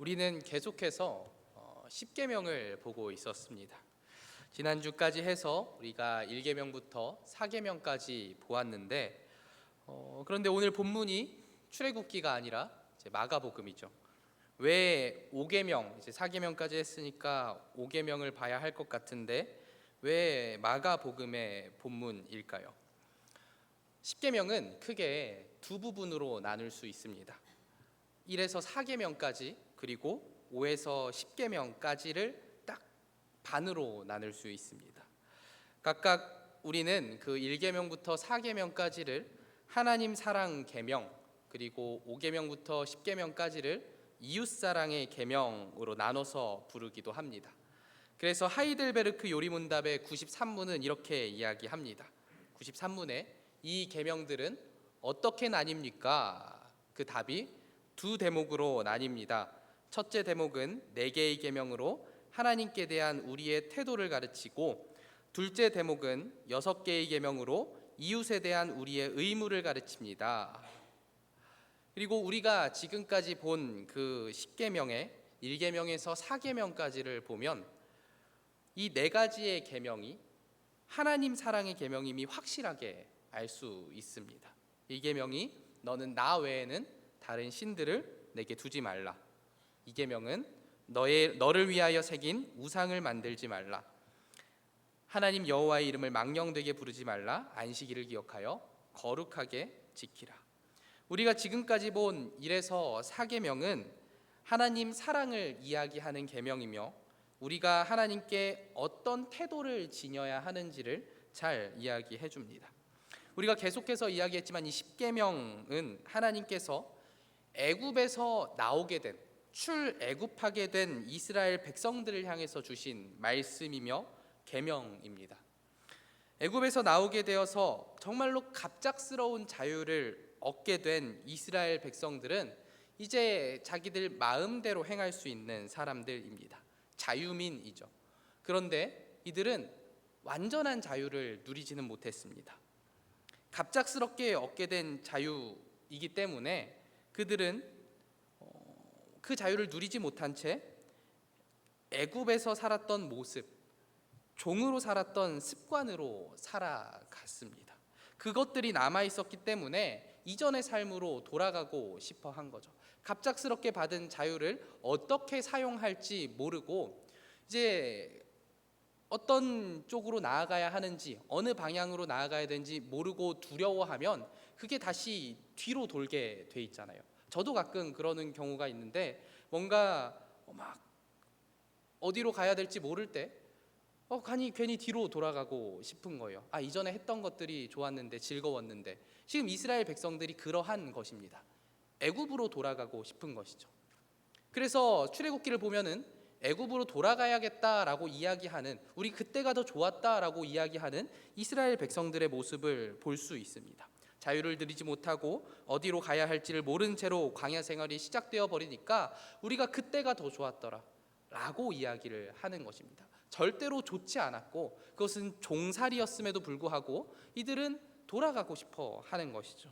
우리는 계속해서 어, 10계명을 보고 있었습니다. 지난주까지 해서 우리가 1계명부터 4계명까지 보았는데 어, 그런데 오늘 본문이 출애굽기가 아니라 마가복음이죠. 왜 5계명 이제 4계명까지 했으니까 5계명을 봐야 할 것 같은데 왜 마가복음의 본문일까요? 10계명은 크게 두 부분으로 나눌 수 있습니다. 1에서 4계명까지 그리고 5에서 10계명까지를 딱 반으로 나눌 수 있습니다. 각각 우리는 그 1계명부터 4계명까지를 하나님 사랑 계명 그리고 5계명부터 10계명까지를 이웃 사랑의 계명으로 나눠서 부르기도 합니다. 그래서 하이델베르크 요리문답의 93문은 이렇게 이야기합니다. 93문에 이 계명들은 어떻게 나뉩니까? 그 답이 두 대목으로 나뉩니다. 첫째 대목은 네 개의 계명으로 하나님께 대한 우리의 태도를 가르치고 둘째 대목은 여섯 개의 계명으로 이웃에 대한 우리의 의무를 가르칩니다. 그리고 우리가 지금까지 본 그 10계명의 1계명에서 4계명까지를 보면 이 네 가지의 계명이 하나님 사랑의 계명임이 확실하게 알 수 있습니다. 1계명이 너는 나 외에는 다른 신들을 내게 두지 말라. 2계명은 너의 너를 위하여 새긴 우상을 만들지 말라. 하나님 여호와의 이름을 망령되게 부르지 말라. 안식일을 기억하여 거룩하게 지키라. 우리가 지금까지 본 1에서 4계명은 하나님 사랑을 이야기하는 계명이며 우리가 하나님께 어떤 태도를 지녀야 하는지를 잘 이야기해 줍니다. 우리가 계속해서 이야기했지만 이 10계명은 하나님께서 애굽에서 나오게 된 출애굽하게 된 이스라엘 백성들을 향해서 주신 말씀이며 계명입니다. 애굽에서 나오게 되어서 정말로 갑작스러운 자유를 얻게 된 이스라엘 백성들은 이제 자기들 마음대로 행할 수 있는 사람들입니다. 자유민이죠. 그런데 이들은 완전한 자유를 누리지는 못했습니다. 갑작스럽게 얻게 된 자유이기 때문에 그들은 어, 그 자유를 누리지 못한 채 애굽에서 살았던 모습, 종으로 살았던 습관으로 살아갔습니다. 그것들이 남아 있었기 때문에 이전의 삶으로 돌아가고 싶어 한 거죠. 갑작스럽게 받은 자유를 어떻게 사용할지 모르고 이제 어떤 쪽으로 나아가야 하는지 어느 방향으로 나아가야 되는지 모르고 두려워하면 그게 다시 뒤로 돌게 돼 있잖아요. 저도 가끔 그러는 경우가 있는데 뭔가 막 어디로 가야 될지 모를 때 어, 괜히 괜히 뒤로 돌아가고 싶은 거예요. 아 이전에 했던 것들이 좋았는데 즐거웠는데 지금 이스라엘 백성들이 그러한 것입니다. 애굽으로 돌아가고 싶은 것이죠. 그래서 출애굽기를 보면은 애굽으로 돌아가야겠다라고 이야기하는 우리 그때가 더 좋았다라고 이야기하는 이스라엘 백성들의 모습을 볼 수 있습니다. 자유를 누리지 못하고 어디로 가야 할지를 모른 채로 광야 생활이 시작되어 버리니까 우리가 그때가 더 좋았더라 라고 이야기를 하는 것입니다. 절대로 좋지 않았고 그것은 종살이였음에도 불구하고 이들은 돌아가고 싶어 하는 것이죠.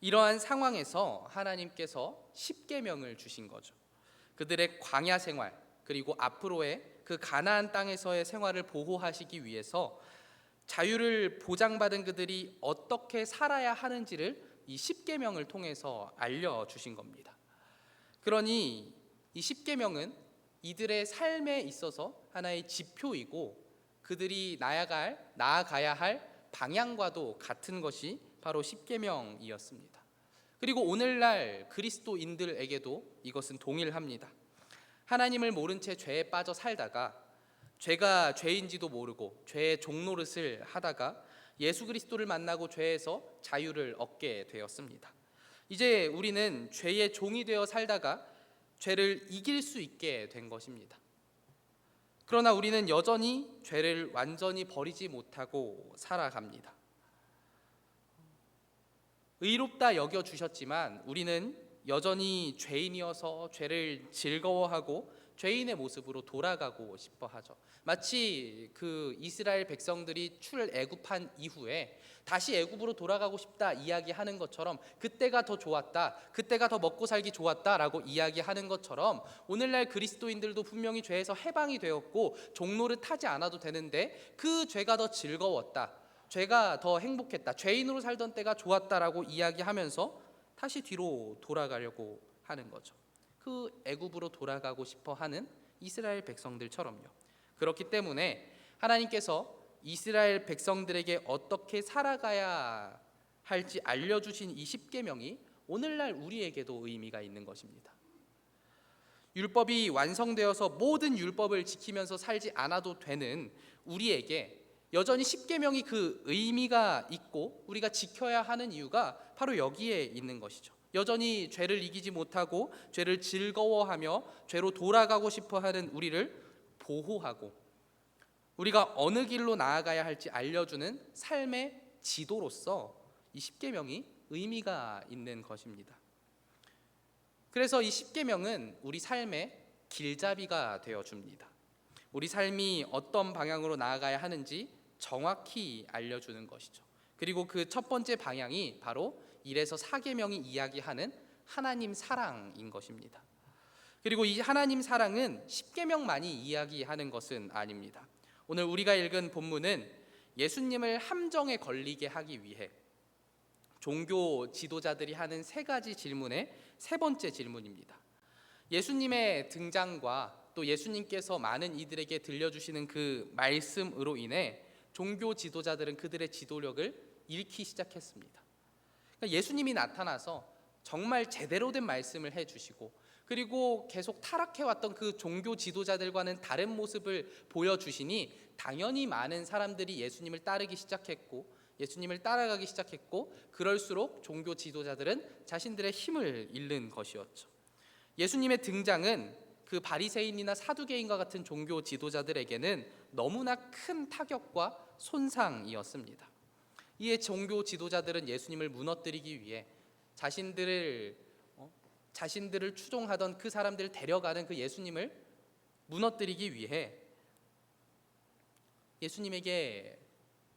이러한 상황에서 하나님께서 십계명을 주신 거죠. 그들의 광야 생활 그리고 앞으로의 그 가나안 땅에서의 생활을 보호하시기 위해서 자유를 보장받은 그들이 어떻게 살아야 하는지를 이 십계명을 통해서 알려 주신 겁니다. 그러니 이 십계명은 이들의 삶에 있어서 하나의 지표이고 그들이 나아갈 나아가야 할 방향과도 같은 것이 바로 십계명이었습니다. 그리고 오늘날 그리스도인들에게도 이것은 동일합니다. 하나님을 모른 채 죄에 빠져 살다가 죄가 죄인지도 모르고 죄의 종노릇을 하다가 예수 그리스도를 만나고 죄에서 자유를 얻게 되었습니다. 이제 우리는 죄의 종이 되어 살다가 죄를 이길 수 있게 된 것입니다. 그러나 우리는 여전히 죄를 완전히 버리지 못하고 살아갑니다. 의롭다 여겨 주셨지만 우리는 여전히 죄인이어서 죄를 즐거워하고 죄인의 모습으로 돌아가고 싶어 하죠. 마치 그 이스라엘 백성들이 출애굽한 이후에 다시 애굽으로 돌아가고 싶다 이야기하는 것처럼 그때가 더 좋았다. 그때가 더 먹고 살기 좋았다라고 이야기하는 것처럼 오늘날 그리스도인들도 분명히 죄에서 해방이 되었고 종로를 타지 않아도 되는데 그 죄가 더 즐거웠다. 죄가 더 행복했다. 죄인으로 살던 때가 좋았다라고 이야기하면서 다시 뒤로 돌아가려고 하는 거죠. 그 애굽으로 돌아가고 싶어 하는 이스라엘 백성들처럼요. 그렇기 때문에 하나님께서 이스라엘 백성들에게 어떻게 살아가야 할지 알려주신 이 십계명이 오늘날 우리에게도 의미가 있는 것입니다. 율법이 완성되어서 모든 율법을 지키면서 살지 않아도 되는 우리에게 여전히 십계명이 그 의미가 있고 우리가 지켜야 하는 이유가 바로 여기에 있는 것이죠. 여전히 죄를 이기지 못하고 죄를 즐거워하며 죄로 돌아가고 싶어 하는 우리를 보호하고 우리가 어느 길로 나아가야 할지 알려주는 삶의 지도로서 이 십계명이 의미가 있는 것입니다. 그래서 이 십계명은 우리 삶의 길잡이가 되어 줍니다. 우리 삶이 어떤 방향으로 나아가야 하는지 정확히 알려주는 것이죠. 그리고 그 첫 번째 방향이 바로 1에서 4계명이 이야기하는 하나님 사랑인 것입니다. 그리고 이 하나님 사랑은 10계명만이 이야기하는 것은 아닙니다. 오늘 우리가 읽은 본문은 예수님을 함정에 걸리게 하기 위해 종교 지도자들이 하는 세 가지 질문의 세 번째 질문입니다. 예수님의 등장과 또 예수님께서 많은 이들에게 들려주시는 그 말씀으로 인해 종교 지도자들은 그들의 지도력을 잃기 시작했습니다. 그러니까 예수님이 나타나서 정말 제대로 된 말씀을 해주시고 그리고 계속 타락해왔던 그 종교 지도자들과는 다른 모습을 보여주시니 당연히 많은 사람들이 예수님을 따르기 시작했고 예수님을 따라가기 시작했고 그럴수록 종교 지도자들은 자신들의 힘을 잃는 것이었죠. 예수님의 등장은 그 바리새인이나 사두개인과 같은 종교 지도자들에게는 너무나 큰 타격과 손상이었습니다. 이에 종교 지도자들은 예수님을 무너뜨리기 위해 자신들을 어? 자신들을 추종하던 그 사람들을 데려가는 그 예수님을 무너뜨리기 위해 예수님에게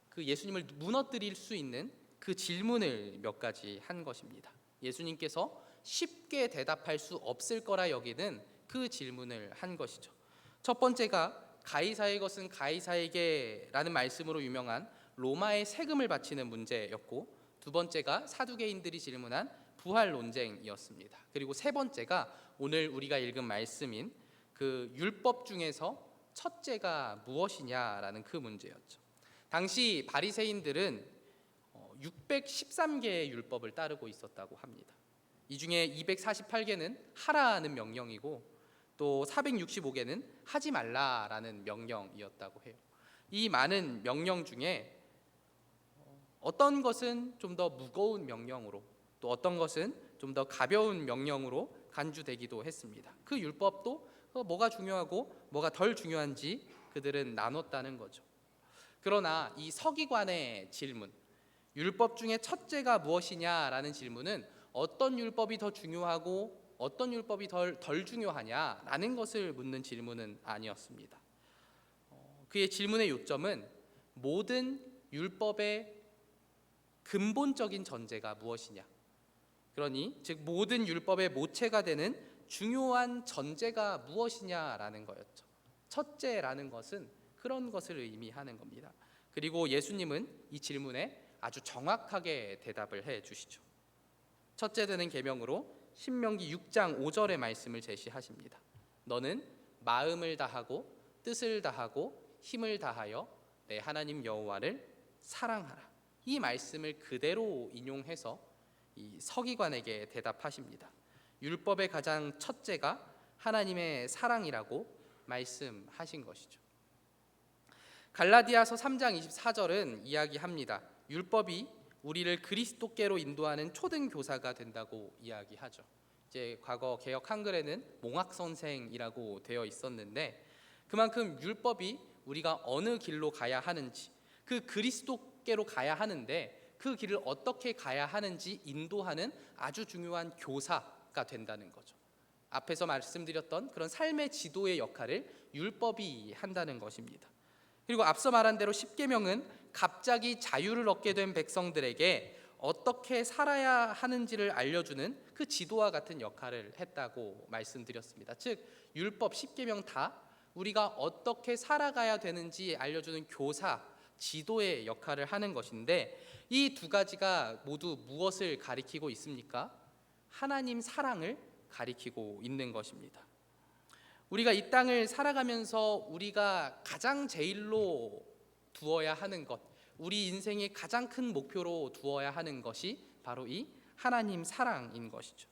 그 예수님을 무너뜨릴 수 있는 그 질문을 몇 가지 한 것입니다. 예수님께서 쉽게 대답할 수 없을 거라 여기는 그 질문을 한 것이죠. 첫 번째가 가이사의 것은 가이사에게라는 말씀으로 유명한 로마의 세금을 바치는 문제였고 두 번째가 사두개인들이 질문한 부활 논쟁이었습니다. 그리고 세 번째가 오늘 우리가 읽은 말씀인 그 율법 중에서 첫째가 무엇이냐라는 그 문제였죠. 당시 바리새인들은 613개의 율법을 따르고 있었다고 합니다. 이 중에 248개는 하라는 명령이고 또 465개는 하지 말라라는 명령이었다고 해요. 이 많은 명령 중에 어떤 것은 좀 더 무거운 명령으로 또 어떤 것은 좀 더 가벼운 명령으로 간주되기도 했습니다. 그 율법도 뭐가 중요하고 뭐가 덜 중요한지 그들은 나눴다는 거죠. 그러나 이 서기관의 질문, 율법 중에 첫째가 무엇이냐라는 질문은 어떤 율법이 더 중요하고 어떤 율법이 덜, 덜 중요하냐라는 것을 묻는 질문은 아니었습니다. 어, 그의 질문의 요점은 모든 율법의 근본적인 전제가 무엇이냐. 그러니 즉 모든 율법의 모체가 되는 중요한 전제가 무엇이냐라는 거였죠. 첫째라는 것은 그런 것을 의미하는 겁니다. 그리고 예수님은 이 질문에 아주 정확하게 대답을 해 주시죠. 첫째 되는 계명으로 신명기 6장 5절의 말씀을 제시하십니다. 너는 마음을 다하고 뜻을 다하고 힘을 다하여 내 하나님 여호와를 사랑하라. 이 말씀을 그대로 인용해서 이 서기관에게 대답하십니다. 율법의 가장 첫째가 하나님의 사랑이라고 말씀하신 것이죠. 갈라디아서 3장 24절은 이야기합니다. 율법이 우리를 그리스도께로 인도하는 초등 교사가 된다고 이야기하죠. 이제 과거 개혁 한글에는 몽학 선생이라고 되어 있었는데 그만큼 율법이 우리가 어느 길로 가야 하는지 그 그리스도 께로 가야 하는데 그 길을 어떻게 가야 하는지 인도하는 아주 중요한 교사가 된다는 거죠. 앞에서 말씀드렸던 그런 삶의 지도의 역할을 율법이 한다는 것입니다. 그리고 앞서 말한 대로 십계명은 갑자기 자유를 얻게 된 백성들에게 어떻게 살아야 하는지를 알려주는 그 지도와 같은 역할을 했다고 말씀드렸습니다. 즉 율법 십계명 다 우리가 어떻게 살아가야 되는지 알려주는 교사, 지도의 역할을 하는 것인데 이 두 가지가 모두 무엇을 가리키고 있습니까? 하나님 사랑을 가리키고 있는 것입니다. 우리가 이 땅을 살아가면서 우리가 가장 제일로 두어야 하는 것, 우리 인생의 가장 큰 목표로 두어야 하는 것이 바로 이 하나님 사랑인 것이죠.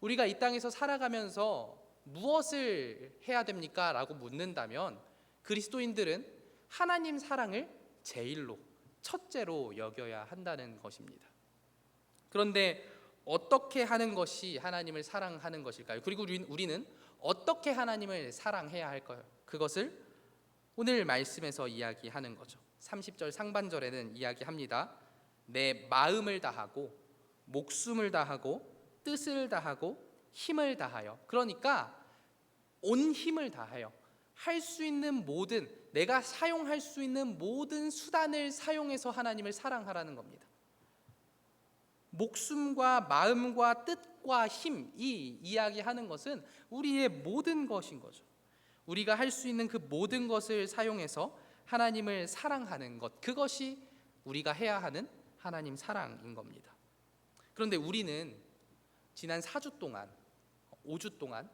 우리가 이 땅에서 살아가면서 무엇을 해야 됩니까? 라고 묻는다면 그리스도인들은 하나님 사랑을 제일로, 첫째로 여겨야 한다는 것입니다. 그런데 어떻게 하는 것이 하나님을 사랑하는 것일까요? 그리고 우리- 우리는 어떻게 하나님을 사랑해야 할까요? 그것을 오늘 말씀에서 이야기하는 거죠. 30절 상반절에는 이야기합니다. 내 마음을 다하고 목숨을 다하고 뜻을 다하고 힘을 다하여. 그러니까 온 힘을 다하여 할 수 있는 모든 내가 사용할 수 있는 모든 수단을 사용해서 하나님을 사랑하라는 겁니다. 목숨과 마음과 뜻과 힘이 이야기하는 것은 우리의 모든 것인 거죠. 우리가 할 수 있는 그 모든 것을 사용해서 하나님을 사랑하는 것 그것이 우리가 해야 하는 하나님 사랑인 겁니다. 그런데 우리는 지난 4주 동안 5주 동안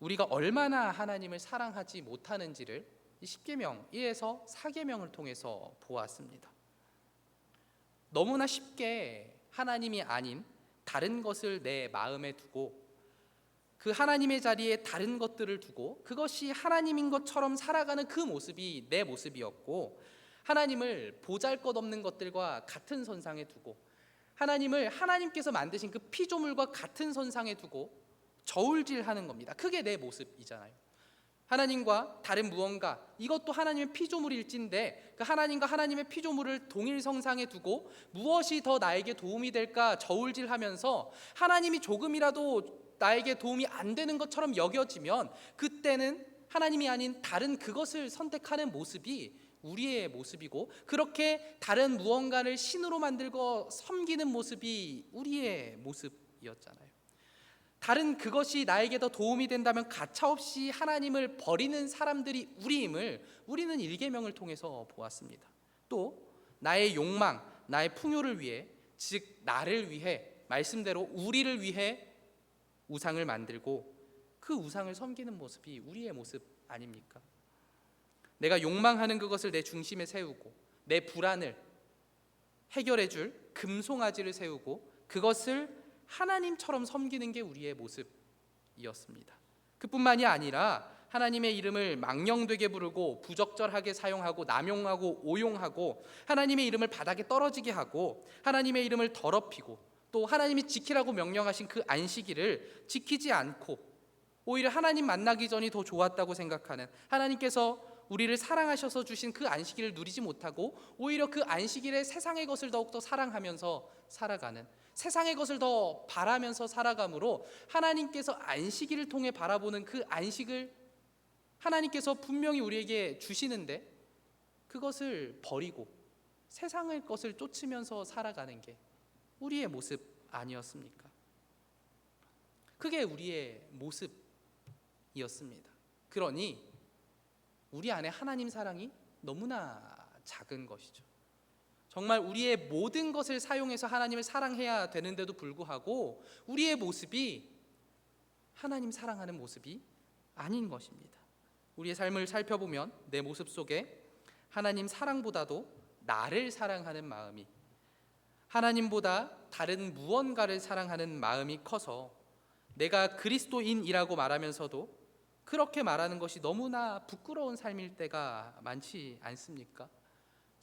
우리가 얼마나 하나님을 사랑하지 못하는지를 이 10계명 1에서 4계명을 통해서 보았습니다. 너무나 쉽게 하나님이 아닌 다른 것을 내 마음에 두고 그 하나님의 자리에 다른 것들을 두고 그것이 하나님인 것처럼 살아가는 그 모습이 내 모습이었고 하나님을 보잘 것 없는 것들과 같은 선상에 두고 하나님을 하나님께서 만드신 그 피조물과 같은 선상에 두고 저울질하는 겁니다. 그게 내 모습이잖아요. 하나님과 다른 무언가 이것도 하나님의 피조물일진데 그 하나님과 하나님의 피조물을 동일 성상에 두고 무엇이 더 나에게 도움이 될까 저울질하면서 하나님이 조금이라도 나에게 도움이 안 되는 것처럼 여겨지면 그때는 하나님이 아닌 다른 그것을 선택하는 모습이 우리의 모습이고 그렇게 다른 무언가를 신으로 만들고 섬기는 모습이 우리의 모습이었잖아요. 다른 그것이 나에게 더 도움이 된다면 가차없이 하나님을 버리는 사람들이 우리임을 우리는 일계명을 통해서 보았습니다. 또 나의 욕망, 나의 풍요를 위해 즉 나를 위해 말씀대로 우리를 위해 우상을 만들고 그 우상을 섬기는 모습이 우리의 모습 아닙니까? 내가 욕망하는 그것을 내 중심에 세우고 내 불안을 해결해 줄 금송아지를 세우고 그것을 하나님처럼 섬기는 게 우리의 모습이었습니다. 그뿐만이 아니라 하나님의 이름을 망령되게 부르고 부적절하게 사용하고 남용하고 오용하고 하나님의 이름을 바닥에 떨어지게 하고 하나님의 이름을 더럽히고 또 하나님이 지키라고 명령하신 그 안식일을 지키지 않고 오히려 하나님 만나기 전이 더 좋았다고 생각하는 하나님께서 우리를 사랑하셔서 주신 그 안식일을 누리지 못하고 오히려 그 안식일에 세상의 것을 더욱더 사랑하면서 살아가는 세상의 것을 더 바라면서 살아감으로 하나님께서 안식일을 통해 바라보는 그 안식을 하나님께서 분명히 우리에게 주시는데 그것을 버리고 세상의 것을 쫓으면서 살아가는 게 우리의 모습 아니었습니까? 그게 우리의 모습이었습니다. 그러니 우리 안에 하나님 사랑이 너무나 작은 것이죠. 정말 우리의 모든 것을 사용해서 하나님을 사랑해야 되는데도 불구하고 우리의 모습이 하나님 사랑하는 모습이 아닌 것입니다. 우리의 삶을 살펴보면 내 모습 속에 하나님 사랑보다도 나를 사랑하는 마음이 하나님보다 다른 무언가를 사랑하는 마음이 커서 내가 그리스도인이라고 말하면서도 그렇게 말하는 것이 너무나 부끄러운 삶일 때가 많지 않습니까?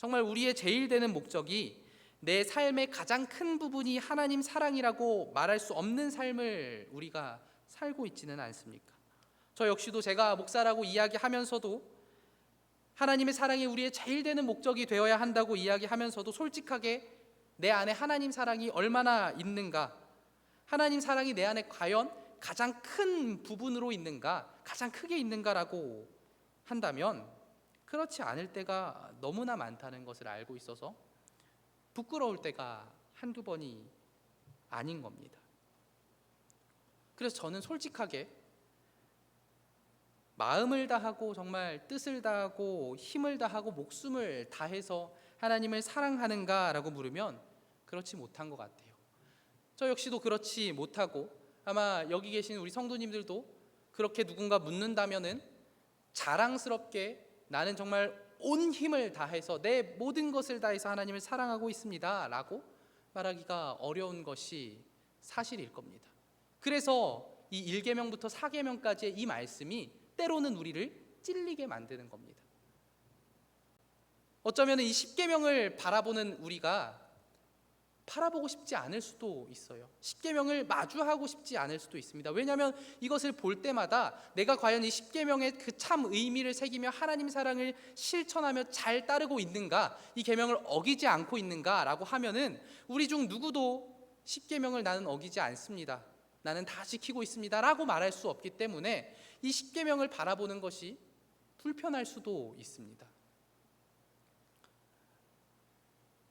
정말 우리의 제일 되는 목적이 내 삶의 가장 큰 부분이 하나님 사랑이라고 말할 수 없는 삶을 우리가 살고 있지는 않습니까? 저 역시도 제가 목사라고 이야기하면서도 하나님의 사랑이 우리의 제일 되는 목적이 되어야 한다고 이야기하면서도 솔직하게 내 안에 하나님 사랑이 얼마나 있는가 하나님 사랑이 내 안에 과연 가장 큰 부분으로 있는가, 가장 크게 있는가라고 한다면 그렇지 않을 때가 너무나 많다는 것을 알고 있어서 부끄러울 때가 한두 번이 아닌 겁니다. 그래서 저는 솔직하게 마음을 다하고 정말 뜻을 다하고 힘을 다하고 목숨을 다해서 하나님을 사랑하는가라고 물으면 그렇지 못한 것 같아요. 저 역시도 그렇지 못하고 아마 여기 계신 우리 성도님들도 그렇게 누군가 묻는다면은 자랑스럽게 나는 정말 온 힘을 다해서 내 모든 것을 다해서 하나님을 사랑하고 있습니다라고 말하기가 어려운 것이 사실일 겁니다. 그래서 이 1계명부터 4계명까지의 이 말씀이 때로는 우리를 찔리게 만드는 겁니다. 어쩌면 이 10계명을 바라보는 우리가 바라보고 싶지 않을 수도 있어요. 10계명을 마주하고 싶지 않을 수도 있습니다. 왜냐하면 이것을 볼 때마다 내가 과연 이 10계명의 그 참 의미를 새기며 하나님 사랑을 실천하며 잘 따르고 있는가, 이 계명을 어기지 않고 있는가라고 하면은 우리 중 누구도 10계명을 나는 어기지 않습니다. 나는 다 지키고 있습니다라고 말할 수 없기 때문에 이 10계명을 바라보는 것이 불편할 수도 있습니다.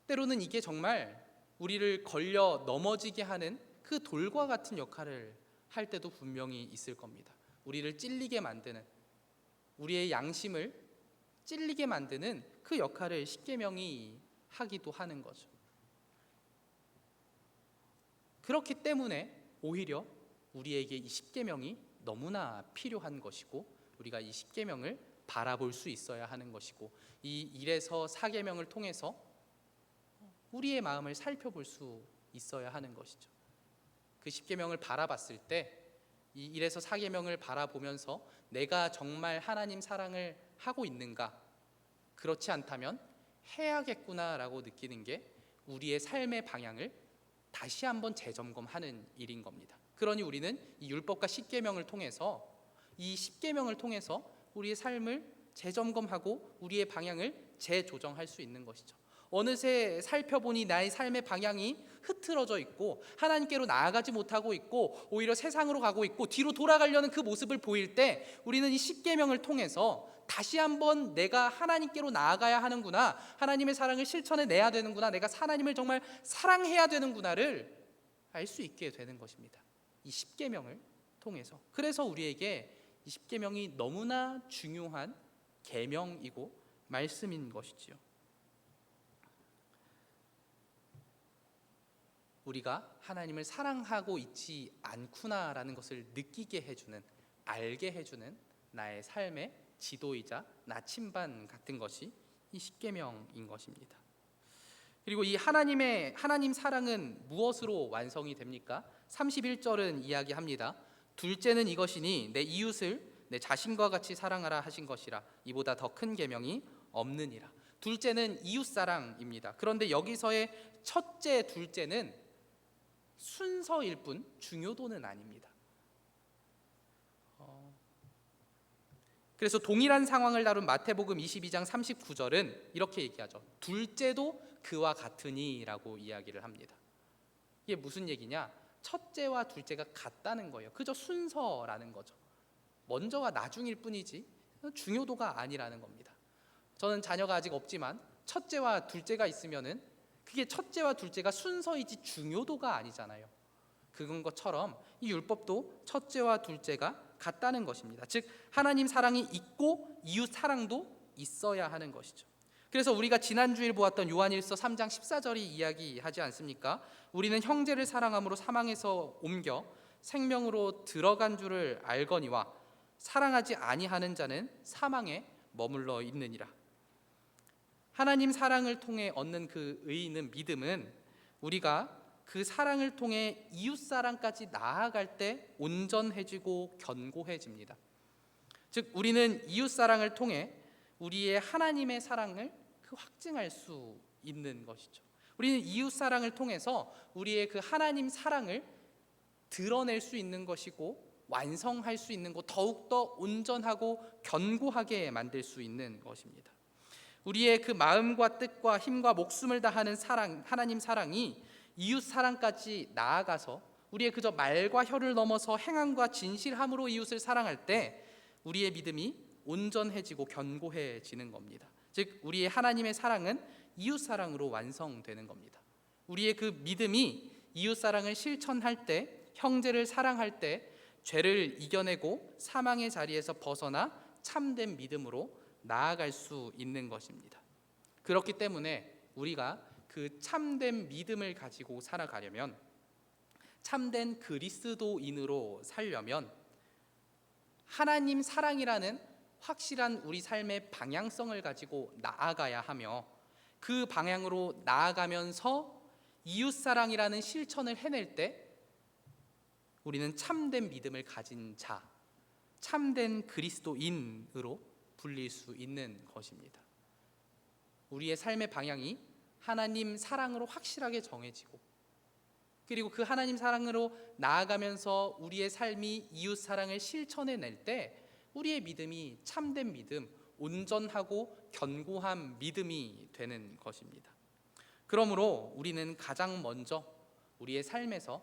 때로는 이게 정말 우리를 걸려 넘어지게 하는 그 돌과 같은 역할을 할 때도 분명히 있을 겁니다. 우리를 찔리게 만드는 우리의 양심을 찔리게 만드는 그 역할을 십계명이 하기도 하는 거죠. 그렇기 때문에 오히려 우리에게 이 십계명이 너무나 필요한 것이고 우리가 이 십계명을 바라볼 수 있어야 하는 것이고 이 1에서 4계명을 통해서 우리의 마음을 살펴볼 수 있어야 하는 것이죠. 그 십계명을 바라봤을 때이 1에서 4계명을 바라보면서 내가 정말 하나님 사랑을 하고 있는가? 그렇지 않다면 해야겠구나라고 느끼는 게 우리의 삶의 방향을 다시 한번 재점검하는 일인 겁니다. 그러니 우리는 이 율법과 십계명을 통해서 이 십계명을 통해서 우리의 삶을 재점검하고 우리의 방향을 재조정할 수 있는 것이죠. 어느새 살펴보니 나의 삶의 방향이 흐트러져 있고 하나님께로 나아가지 못하고 있고 오히려 세상으로 가고 있고 뒤로 돌아가려는 그 모습을 보일 때 우리는 이 십계명을 통해서 다시 한번 내가 하나님께로 나아가야 하는구나 하나님의 사랑을 실천해 내야 되는구나 내가 하나님을 정말 사랑해야 되는구나를 알 수 있게 되는 것입니다. 이 십계명을 통해서 그래서 우리에게 이 십계명이 너무나 중요한 계명이고 말씀인 것이지요. 우리가 하나님을 사랑하고 있지 않구나라는 것을 느끼게 해주는 알게 해주는 나의 삶의 지도이자 나침반 같은 것이 이 십계명인 것입니다. 그리고 이 하나님의 하나님 사랑은 무엇으로 완성이 됩니까? 31절은 이야기합니다. 둘째는 이것이니 내 이웃을 내 자신과 같이 사랑하라 하신 것이라 이보다 더 큰 계명이 없느니라. 둘째는 이웃 사랑입니다. 그런데 여기서의 첫째, 둘째는 순서일 뿐 중요도는 아닙니다. 어, 그래서 동일한 상황을 다룬 마태복음 22장 39절은 이렇게 얘기하죠. 둘째도 그와 같으니라고 이야기를 합니다. 이게 무슨 얘기냐? 첫째와 둘째가 같다는 거예요. 그저 순서라는 거죠. 먼저와 나중일 뿐이지 중요도가 아니라는 겁니다. 저는 자녀가 아직 없지만 첫째와 둘째가 있으면은 그게 첫째와 둘째가 순서이지 중요도가 아니잖아요. 그건 것처럼 이 율법도 첫째와 둘째가 같다는 것입니다. 즉 하나님 사랑이 있고 이웃 사랑도 있어야 하는 것이죠. 그래서 우리가 지난주일 보았던 요한일서 3장 14절이 이야기하지 않습니까? 우리는 형제를 사랑함으로 사망에서 옮겨 생명으로 들어간 줄을 알거니와 사랑하지 아니하는 자는 사망에 머물러 있느니라. 하나님 사랑을 통해 얻는 그 의는 믿음은 우리가 그 사랑을 통해 이웃 사랑까지 나아갈 때 온전해지고 견고해집니다. 즉 우리는 이웃 사랑을 통해 우리의 하나님의 사랑을 그 확증할 수 있는 것이죠. 우리는 이웃 사랑을 통해서 우리의 그 하나님 사랑을 드러낼 수 있는 것이고 완성할 수 있는 것 더욱 더 온전하고 견고하게 만들 수 있는 것입니다. 우리의 그 마음과 뜻과 힘과 목숨을 다하는 사랑 하나님 사랑이 이웃 사랑까지 나아가서 우리의 그저 말과 혀를 넘어서 행함과 진실함으로 이웃을 사랑할 때 우리의 믿음이 온전해지고 견고해지는 겁니다. 즉 우리의 하나님의 사랑은 이웃 사랑으로 완성되는 겁니다. 우리의 그 믿음이 이웃 사랑을 실천할 때 형제를 사랑할 때 죄를 이겨내고 사망의 자리에서 벗어나 참된 믿음으로 나아갈 수 있는 것입니다. 그렇기 때문에 우리가 그 참된 믿음을 가지고 살아가려면 참된 그리스도인으로 살려면 하나님 사랑이라는 확실한 우리 삶의 방향성을 가지고 나아가야 하며 그 방향으로 나아가면서 이웃 사랑이라는 실천을 해낼 때 우리는 참된 믿음을 가진 자, 참된 그리스도인으로 불릴 수 있는 것입니다. 우리의 삶의 방향이 하나님 사랑으로 확실하게 정해지고 그리고 그 하나님 사랑으로 나아가면서 우리의 삶이 이웃 사랑을 실천해 낼 때 우리의 믿음이 참된 믿음, 온전하고 견고한 믿음이 되는 것입니다. 그러므로 우리는 가장 먼저 우리의 삶에서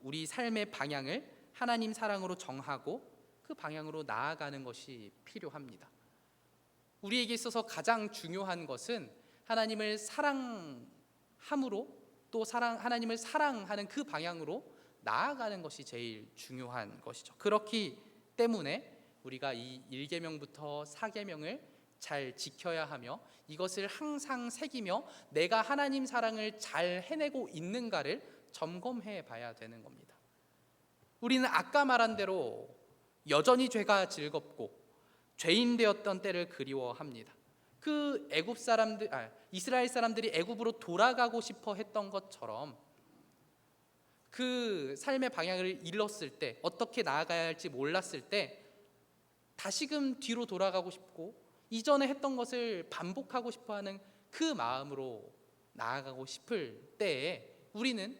우리 삶의 방향을 하나님 사랑으로 정하고 그 방향으로 나아가는 것이 필요합니다. 우리에게 있어서 가장 중요한 것은 하나님을 사랑함으로 또 사랑 하나님을 사랑하는 그 방향으로 나아가는 것이 제일 중요한 것이죠. 그렇기 때문에 우리가 이 1계명부터 4계명을 잘 지켜야 하며 이것을 항상 새기며 내가 하나님 사랑을 잘 해내고 있는가를 점검해 봐야 되는 겁니다. 우리는 아까 말한 대로 여전히 죄가 즐겁고 죄인 되었던 때를 그리워합니다. 그 애굽 사람들, 아, 이스라엘 사람들이 애굽으로 돌아가고 싶어 했던 것처럼 그 삶의 방향을 잃었을 때 어떻게 나아가야 할지 몰랐을 때 다시금 뒤로 돌아가고 싶고 이전에 했던 것을 반복하고 싶어 하는 그 마음으로 나아가고 싶을 때에 우리는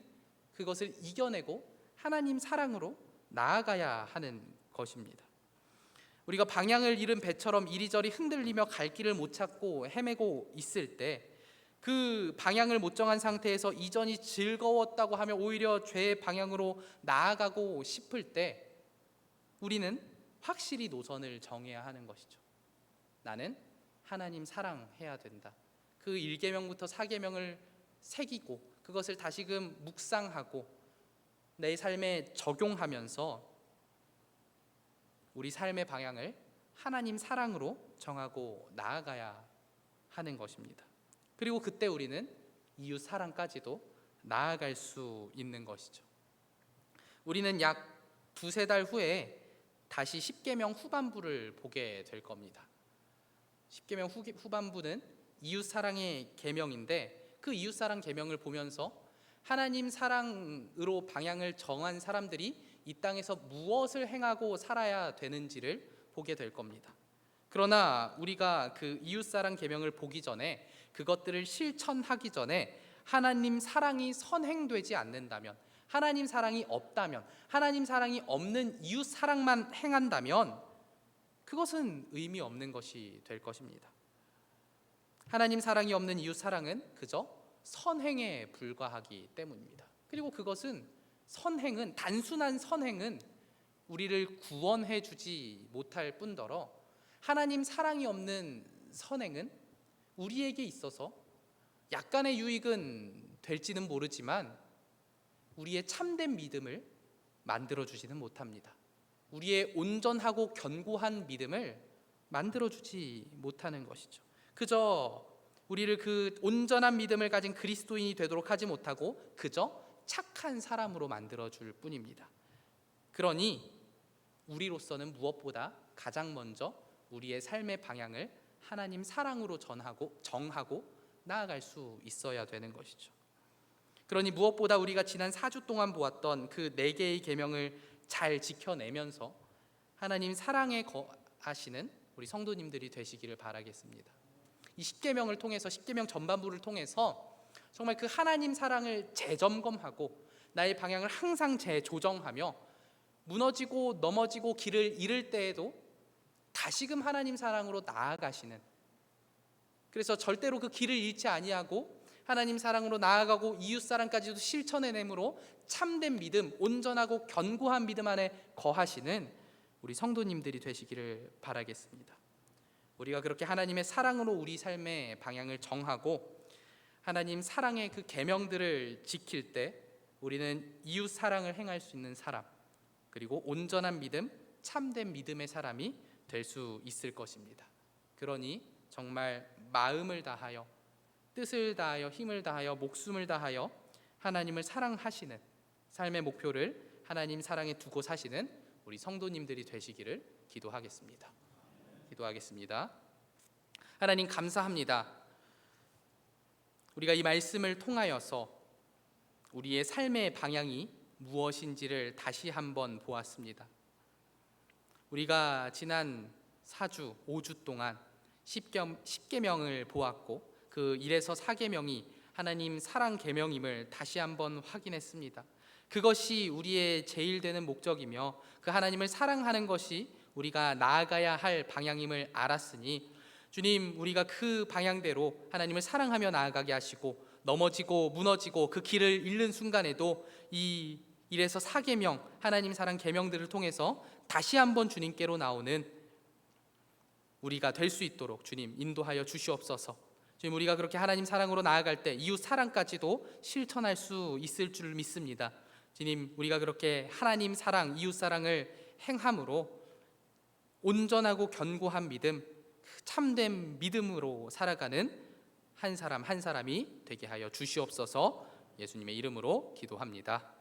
그것을 이겨내고 하나님 사랑으로 나아가야 하는 것입니다. 우리가 방향을 잃은 배처럼 이리저리 흔들리며 갈 길을 못 찾고 헤매고 있을 때 그 방향을 못 정한 상태에서 이전이 즐거웠다고 하며 오히려 죄의 방향으로 나아가고 싶을 때 우리는 확실히 노선을 정해야 하는 것이죠. 나는 하나님 사랑해야 된다. 그 1계명부터 4계명을 새기고 그것을 다시금 묵상하고 내 삶에 적용하면서 우리 삶의 방향을 하나님 사랑으로 정하고 나아가야 하는 것입니다. 그리고 그때 우리는 이웃 사랑까지도 나아갈 수 있는 것이죠. 우리는 약 두세 달 후에 다시 10계명 후반부를 보게 될 겁니다. 10계명 후, 후반부는 이웃 사랑의 계명인데 그 이웃 사랑 계명을 보면서 하나님 사랑으로 방향을 정한 사람들이 이 땅에서 무엇을 행하고 살아야 되는지를 보게 될 겁니다. 그러나 우리가 그 이웃사랑 계명을 보기 전에 그것들을 실천하기 전에 하나님 사랑이 선행되지 않는다면 하나님 사랑이 없다면 하나님 사랑이 없는 이웃 사랑만 행한다면 그것은 의미 없는 것이 될 것입니다. 하나님 사랑이 없는 이웃 사랑은 그저 선행에 불과하기 때문입니다. 그리고 그것은 선행은 단순한 선행은 우리를 구원해 주지 못할 뿐더러 하나님 사랑이 없는 선행은 우리에게 있어서 약간의 유익은 될지는 모르지만 우리의 참된 믿음을 만들어 주지는 못합니다. 우리의 온전하고 견고한 믿음을 만들어 주지 못하는 것이죠. 그저 우리를 그 온전한 믿음을 가진 그리스도인이 되도록 하지 못하고 그저 착한 사람으로 만들어 줄 뿐입니다. 그러니 우리로서는 무엇보다 가장 먼저 우리의 삶의 방향을 하나님 사랑으로 전하고 정하고 나아갈 수 있어야 되는 것이죠. 그러니 무엇보다 우리가 지난 4주 동안 보았던 그 네 개의 계명을 잘 지켜내면서 하나님 사랑에 거하시는 우리 성도님들이 되시기를 바라겠습니다. 이 10계명을 통해서 10계명 전반부를 통해서 정말 그 하나님 사랑을 재점검하고 나의 방향을 항상 재조정하며 무너지고 넘어지고 길을 잃을 때에도 다시금 하나님 사랑으로 나아가시는 그래서 절대로 그 길을 잃지 아니하고 하나님 사랑으로 나아가고 이웃 사랑까지도 실천해내므로 참된 믿음, 온전하고 견고한 믿음 안에 거하시는 우리 성도님들이 되시기를 바라겠습니다. 우리가 그렇게 하나님의 사랑으로 우리 삶의 방향을 정하고 하나님 사랑의 그 계명들을 지킬 때 우리는 이웃 사랑을 행할 수 있는 사람 그리고 온전한 믿음, 참된 믿음의 사람이 될 수 있을 것입니다. 그러니 정말 마음을 다하여 뜻을 다하여 힘을 다하여 목숨을 다하여 하나님을 사랑하시는 삶의 목표를 하나님 사랑에 두고 사시는 우리 성도님들이 되시기를 기도하겠습니다. 기도하겠습니다. 하나님 감사합니다. 우리가 이 말씀을 통하여서 우리의 삶의 방향이 무엇인지를 다시 한번 보았습니다. 우리가 지난 4주, 5주 동안 10계명을 보았고 그 1에서 4계명이 하나님 사랑 계명임을 다시 한번 확인했습니다. 그것이 우리의 제일 되는 목적이며 그 하나님을 사랑하는 것이 우리가 나아가야 할 방향임을 알았으니 주님 우리가 그 방향대로 하나님을 사랑하며 나아가게 하시고 넘어지고 무너지고 그 길을 잃는 순간에도 이 1에서 4계명 하나님 사랑 계명들을 통해서 다시 한번 주님께로 나오는 우리가 될 수 있도록 주님 인도하여 주시옵소서. 주님 우리가 그렇게 하나님 사랑으로 나아갈 때 이웃 사랑까지도 실천할 수 있을 줄 믿습니다. 주님 우리가 그렇게 하나님 사랑, 이웃 사랑을 행함으로 온전하고 견고한 믿음, 참된 믿음으로 살아가는 한 사람 한 사람이 되게 하여 주시옵소서. 예수님의 이름으로 기도합니다.